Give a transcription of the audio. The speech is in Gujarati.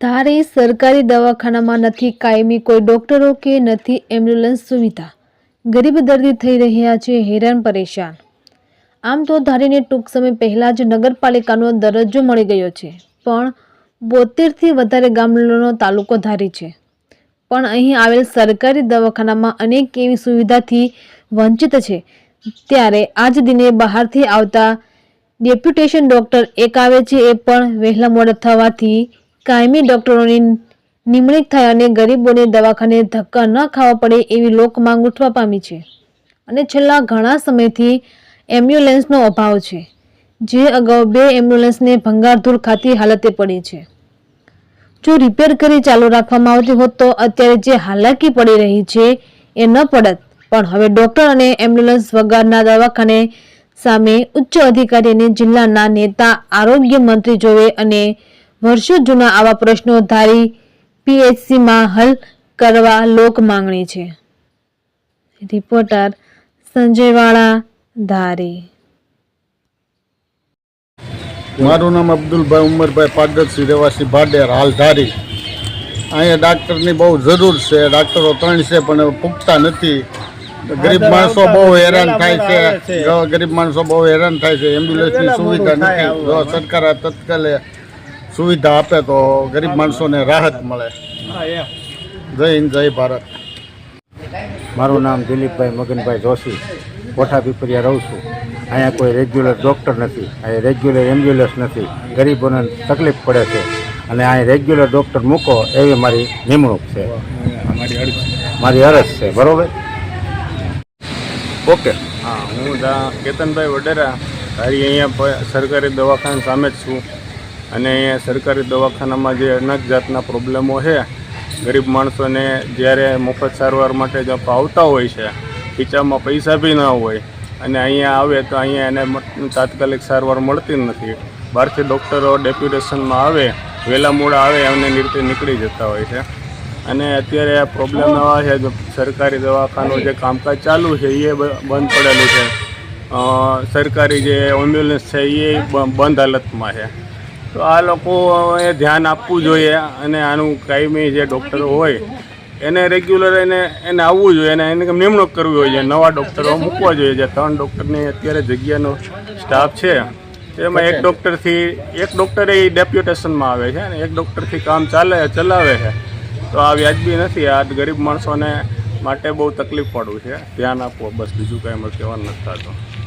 ધારે સરકારી દવાખાનામાં નથી કાયમી કોઈ ડોક્ટરો કે નથી એમ્બ્યુલન્સ સુવિધા? ગરીબ દર્દી થઈ રહ્યા છે, હેરાન, પરેશાન. આમ તો ધારીને ટૂંક સમય પહેલાં જ નગરપાલિકાનો દરજ્જો મળી ગયો છે, પણ બોતેરથી વધારે ગામડાનો તાલુકો ધારી છે. પણ અહીં આવેલ સરકારી દવાખાનામાં અનેક એવી સુવિધાથી વંચિત છે. ત્યારે આજ દિને બહારથી આવતા ડેપ્યુટેશન ડૉક્ટર એક આવે છે એ પણ વહેલા મોડા થવાથી કાયમી ડોક્ટરોની નિમણૂક થાય અને ગરીબોને દવાખાને ધક્કા ન ખાવા પડે એવી લોક માંગ ઉઠવા પામી છે. અને છેલ્લા ઘણા સમયથી એમ્બ્યુલન્સનો અભાવ છે, જે અગાઉ બે એમ્બ્યુલન્સને ભંગારધૂળ ખાતી હાલતે પડી છે. જો રિપેર કરી ચાલુ રાખવામાં આવતી હોત તો અત્યારે જે હાલાકી પડી રહી છે એ ન પડત, પણ હવે ડોક્ટર અને એમ્બ્યુલન્સ વગરના દવાખાને સામે ઉચ્ચ અધિકારી અને જિલ્લાના નેતા, આરોગ્ય મંત્રી જોવે અને વર્ષો જૂના આવા પ્રશ્નો ધારી પીએચસીમાં હલ કરવા લોક માંગણી છે. રિપોર્ટર સંજયવાળા ધારી. મારું નામ અબ્દુલભાઈ ઉમરભાઈ પાદરસી રહેવાસી ભાડેર હાલ ધારી. અહીંયા ડાક્ટરની બહુ જરૂર છે ડાક્ટરો ત્રણ છે પણ પૂગતા નથી. ગરીબ માણસો બહુ હેરાન થાય છે. ગરીબ માણસો બહુ હેરાન થાય છે એમ્બ્યુલન્સની સુવિધા નથી. સરકાર આ તત્કાલે સુવિધા આપે તો ગરીબ માણસોને રાહત મળે. જય હિન્દ, જય ભારત. મારું નામ દિલીપભાઈ મગનભાઈ જોશી. કોઠા પીપરિયા રહું છું. અહીંયા કોઈ રેગ્યુલર ડૉક્ટર નથી. અહીંયા રેગ્યુલર એમ્બ્યુલન્સ નથી. ગરીબોને તકલીફ પડે છે. અને અહીં રેગ્યુલર ડૉક્ટર મૂકો એવી મારી નિમણૂક છે. મારી અરજ છે. બરાબર? ઓકે. હા, હું કેતનભાઈ વડેરા. તારી અહીંયા સરકારી દવાખાના સામે જ છું. અને અહીંયા સરકારી દવાખાનામાં જે અનેક જાતના પ્રોબ્લેમો છે, ગરીબ માણસોને જ્યારે મફત સારવાર માટે જ આવતા હોય છે, ખીચામાં પૈસા બી ન હોય, અને અહીંયા આવે તો અહીંયા એને તાત્કાલિક સારવાર મળતી નથી. બહારથી ડૉક્ટરો ડેપ્યુટેશનમાં આવે વહેલા મોડા આવે, એમને રીતે નીકળી જતા હોય છે. અને અત્યારે આ પ્રોબ્લેમ એવા છે સરકારી દવાખાનું જે કામકાજ ચાલુ છે એ બંધ પડેલું છે. સરકારી જે એમ્બ્યુલન્સ છે એ બંધ હાલતમાં છે. તો આ લોકો એ ધ્યાન આપવું જોઈએ અને આનું કાયમી જે ડૉક્ટરો હોય એને રેગ્યુલર એને એને આવવું જોઈએ અને એને નિમણૂક કરવી જોઈએ નવા ડૉક્ટરો મૂકવા જોઈએ જે ત્રણ ડૉક્ટરની અત્યારે જગ્યાનો સ્ટાફ છે. તેમાં એક ડૉક્ટરથી એક ડૉક્ટર એ ડેપ્યુટેશનમાં આવે છે અને એક ડૉક્ટરથી કામ ચાલે ચલાવે છે. તો આ વ્યાજબી નથી. આ ગરીબ માણસોને માટે બહુ તકલીફ પડવું છે. ધ્યાન આપવું બસ બીજું કાંઈ મારે કહેવાનું નથી થતું.